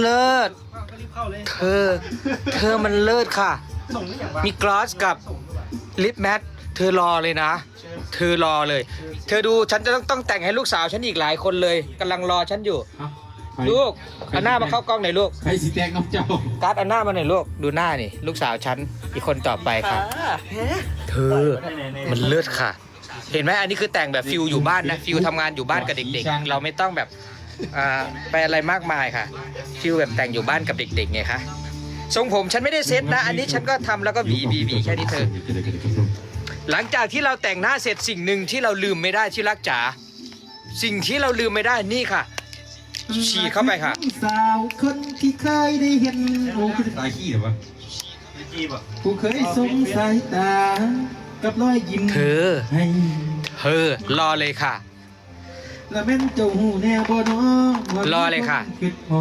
เลิศก็รีบเข้าเลย เธอ เธอมันเลิศค่ะ ส่งหรือยังวะมีกลอสกับลิปแมทเธอรอเลยนะ เธอรอเลย เธอดูฉันจะต้องต้องแต่งให้ลูกสาวฉันอีกหลายคนเลยกำลังรอฉันอยู่ ลูกเอาหน้ามาเข้ากล้องหน่อยลูกใครสีแดงน้องเจ้าการ์ดเอาหน้ามาหน่อยลูกดูหน้านี่ ลูกสาวฉันอีกคนต่อไปค่ะ เธอมันเลิศค่ะ เห็นไหมอันนี้คือแต่งแบบฟิลอยู่บ้านนะฟิลทำงานอยู่บ้านกับเด็ก ๆ เราไม่ต้องแบบ อ่าไปอะไรมากมายค่ะฟิลแบบแต่งอยู่บ้านกับเด็กๆไงคะทรงผมฉันไม่ได้เซ็ตนะ อันนี้ฉันก็ทำแล้วก็หวีหวีหวีแค่นี้เธอ หลังจากที่เราแต่งหน้าเสร็จสิ่งหนึ่งที่เราลืมไม่ได้ที่รักจ๋าสิ่งที่เราลืมไม่ได้นี่ค่ะ ฉีดเข้าไปค่ะ สาวคนที่เคยได้เห็นโอ้คือตาขี้เหรอวะไม่จีบอะกูเคยสงสายตา กับรอยยิ้มเธอ ให้ เธอรอเลยค่ะ และแม่นเจ้าหูแน่บ่น้องรอเลยค่ะ คิดพอ